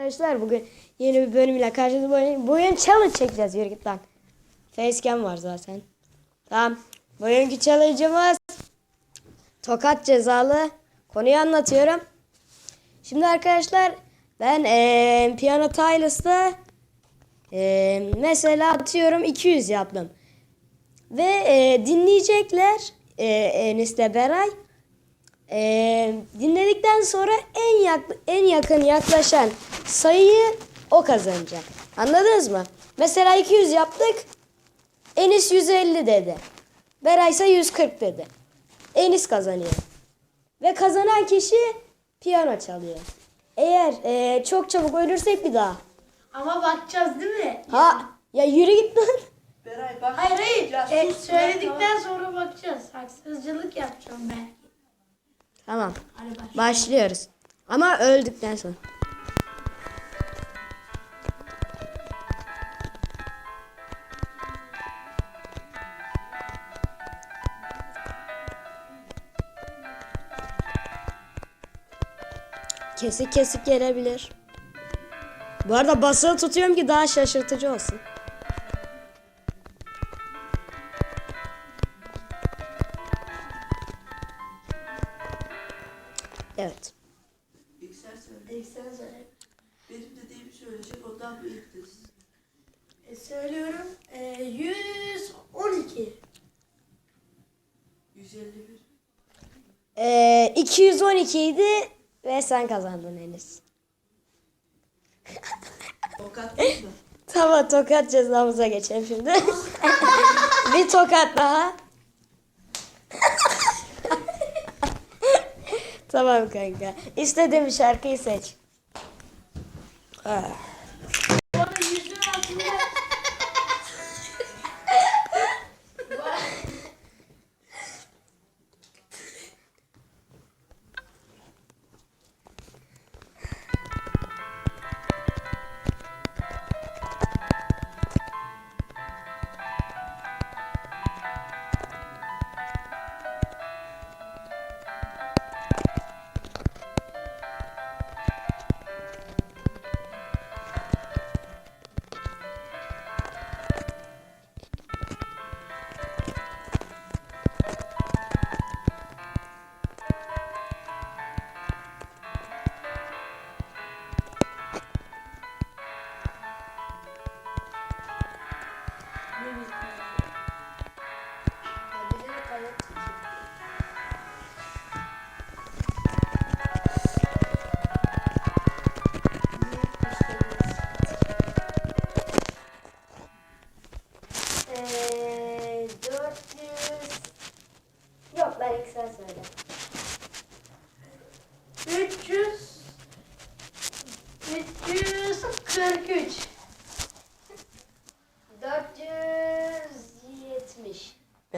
Arkadaşlar bugün yeni bir bölümle karşınızdayım. Bugün challenge çekeceğiz yürü git lan. Facecam var zaten. Tamam. Bugünkü challenge'ımız tokat cezalı. Konuyu anlatıyorum. Şimdi arkadaşlar ben eee Piano Tilers'ta eee, mesela atıyorum 200 yaptım. Ve eee, dinleyecekler eee Enis'le Beray. Ee, dinledikten sonra en yak en yakın yaklaşan sayıyı o kazanacak. Anladınız mı? Mesela 200 yaptık. Enis 150 dedi. Beray ise 140 dedi. Enis kazanıyor. Ve kazanan kişi piyano çalıyor. Eğer e, çok çabuk ölürsek bir daha. Ama bakacağız değil mi? Ha ya yürü git lan. Beray bak. Hayır hayır. Ya E, sus, söyledikten sonra bakacağız. Haksızcılık yapacağım ben. Tamam. Başlıyoruz. Ama öldükten sonra. Kesik kesik gelebilir. Bu arada basılı tutuyorum ki daha şaşırtıcı olsun. Evet. İlk sen söyle. İlk sen söyle. Benim dediğimi söyleyecek ondan büyüktür. E, söylüyorum. E, 112. 151. Ee, 212 idi ve sen kazandın Enis. Tokat mi? Tamam tokat cezamıza geçelim şimdi. bir tokat daha. tamam kanka. İstediğin şarkıyı seç. Ah.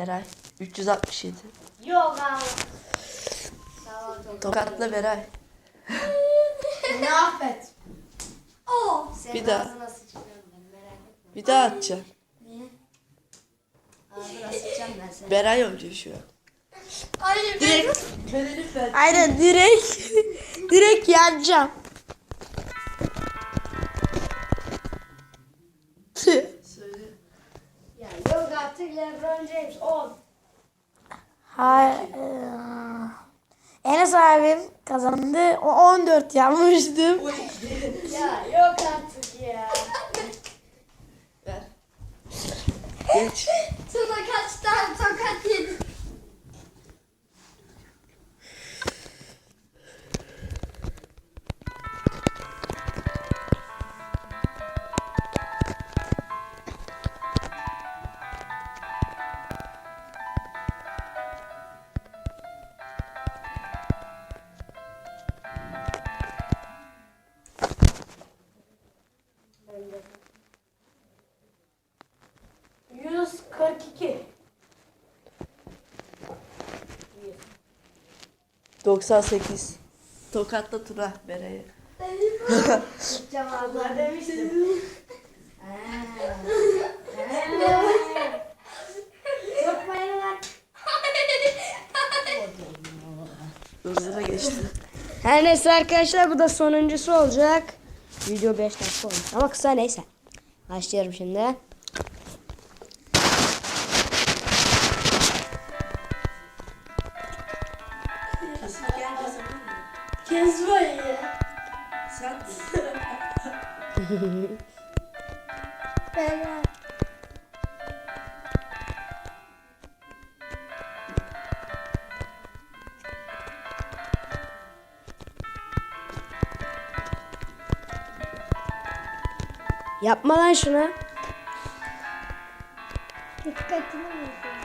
Beray 367. Yok tamam. Tokatla Beray. Ne affet. Oh, senin Bir daha. ağzına sıçacağım ben merak etme. Bir daha atacağım. Niye? Ağzına sıçacağım ben seni. Beray ölüyor şu an. Hayır. Direkt. Aynen direkt direkt yanacağım. LeBron James 10. Hayır. Enes abim kazandı. O 14 yapmıştım. Ya yok artık ya. Ver. Geç. 98. Tokatla Tuna Beray'ı. Cevaplar demiştim. Hızına geçti. Her neyse arkadaşlar bu da sonuncusu olacak. Video 5 dakika olmuş ama kısa neyse. Başlıyorum şimdi. Yapma lan şunu. dikkatini bozuyor.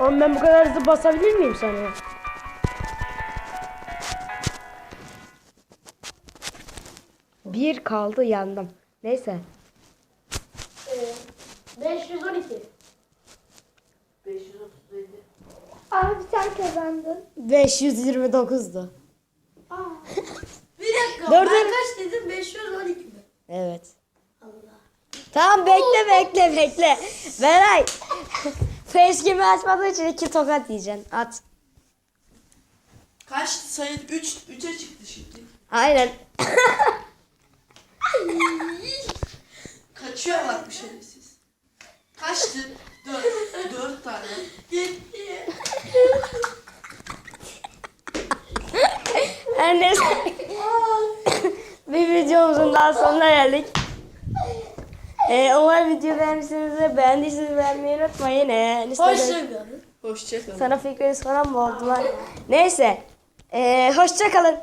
Oğlum ben bu kadar hızlı basabilir miyim sana? Bir kaldı yandım. Neyse. Ee, 512. 537. Abi sen kazandın. 529'du. Aa. Bir dakika. Dur, ben dur. kaç dedim? 512 mi? Evet. Allah. Tamam bekle bekle bekle. Beray. Facecam'i açmadığı için iki tokat yiyeceksin. At. Kaç sayı 3 3'e çıktı şimdi. Aynen. Kaçıyor bak bir şerefsiz. Kaçtı? 4 4 tane. Gitti. Her neyse. bir videomuzun daha sonuna geldik. Ee, umarım video beğenmişsinizdir. Beğendiyseniz beğenmeyi unutmayın. Ee, listede- Hoşçakalın. Hoşçakalın. Sana fikriniz falan mı oldu lan? Neyse. Ee, hoşça kalın.